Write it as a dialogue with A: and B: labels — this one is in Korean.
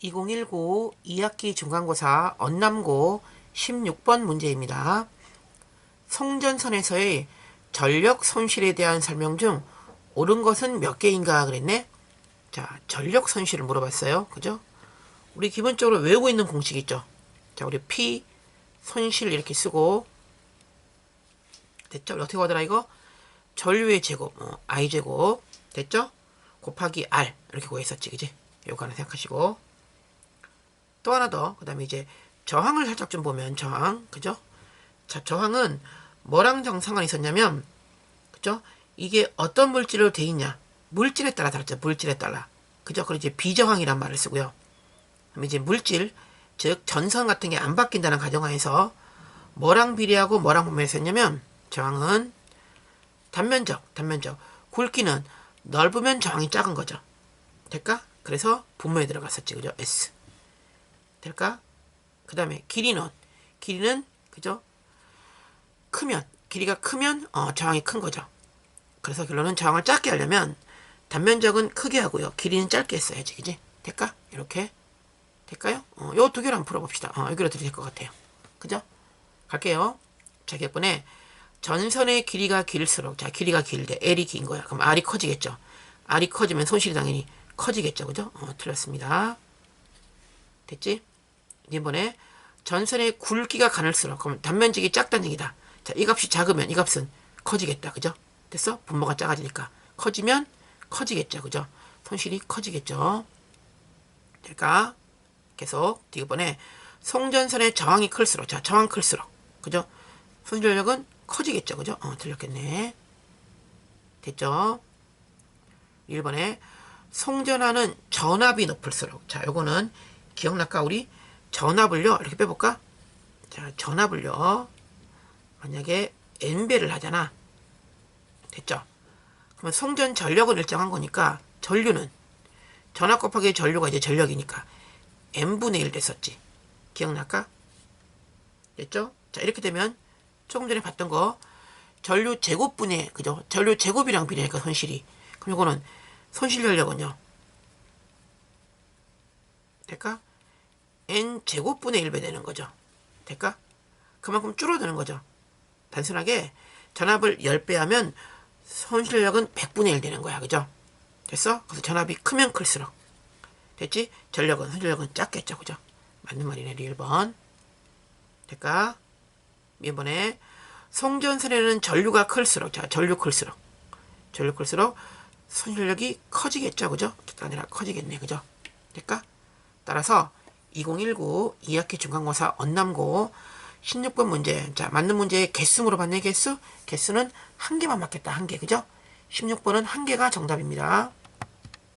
A: 2019 2학기 중간고사 언남고 16번 문제입니다. 송전선에서의 전력 손실에 대한 설명 중 옳은 것은 몇 개인가 그랬네? 자, 전력 손실을 물어봤어요. 그죠? 우리 기본적으로 외우고 있는 공식 있죠? 자, 우리 P 손실 이렇게 쓰고 됐죠? 어떻게 하더라 이거? 전류의 제곱, 어, I 제곱 됐죠? 곱하기 R 이렇게 구했었지, 그지? 요거 하나 생각하시고 또 하나 더. 그 다음에 이제 저항을 살짝 좀 보면 저항. 그죠? 자, 저항은 뭐랑 정 상관이 있었냐면 그죠? 이게 어떤 물질로 돼 있냐. 물질에 따라 다르죠. 물질에 따라. 그죠? 그리고 이제 비저항이란 말을 쓰고요. 그럼 이제 물질, 즉 전선 같은 게 안 바뀐다는 가정하에서 뭐랑 비례하고 뭐랑 분배했었냐면 저항은 단면적, 단면적. 굵기는 넓으면 저항이 작은 거죠. 될까? 그래서 분모에 들어갔었지. 그죠? S. 될까? 그 다음에 길이는 길이는 그죠? 크면 길이가 크면 어, 저항이 큰 거죠. 그래서 결론은 저항을 작게 하려면 단면적은 크게 하고요. 길이는 짧게 했어야지, 그지? 될까? 이렇게 될까요? 어, 요두 개를 한번 풀어봅시다. 어, 여기로 드릴 것 같아요. 그죠? 갈게요. 자, 이번에 전선의 길이가 길수록 자 길이가 길대 L이 긴 거야. 그럼 R이 커지겠죠. R이 커지면 손실이 당연히 커지겠죠, 그죠? 어, 틀렸습니다. 됐지? 이번에 전선의 굵기가 가늘수록 그럼 단면적이 작다는 얘기다. 자, 이 값이 작으면 이 값은 커지겠다. 그죠? 됐어? 분모가 작아지니까. 커지면 커지겠죠. 그죠? 손실이 커지겠죠. 될까? 계속 이번에 송전선의 저항이 클수록 자, 저항 클수록. 그죠? 손실력은 커지겠죠. 그죠? 어, 틀렸겠네. 됐죠? 1번에 송전하는 전압이 높을수록 자, 요거는 기억날까? 우리 전압을요. 이렇게 빼볼까? 자, 전압을요. 만약에 n배를 하잖아. 됐죠? 그러면 송전 전력은 일정한 거니까 전류는 전압 곱하기 전류가 이제 전력이니까 n분의 1 됐었지. 기억날까? 됐죠? 자, 이렇게 되면 조금 전에 봤던 거 전류 제곱분의 그죠? 전류 제곱이랑 비례니까 손실이. 그럼 이거는 손실 전력은요. 될까? N 제곱분의 1배 되는 거죠. 될까? 그만큼 줄어드는 거죠. 단순하게 전압을 10배 하면 손실력은 100분의 1 되는 거야. 그죠? 됐어? 그래서 전압이 크면 클수록. 됐지? 전력은, 손실력은 작겠죠. 그죠? 맞는 말이네. 1번. 될까? 이번에 송전선에는 전류가 클수록, 자, 전류 클수록. 전류 클수록 손실력이 커지겠죠. 그죠? 아니라 커지겠네. 그죠? 될까? 따라서 2019 2학기 중간고사 언남고 16번 문제. 자, 맞는 문제의 개수 물어봤네, 개수? 개수는 한 개만 맞겠다, 한 개. 그죠? 16번은 한 개가 정답입니다.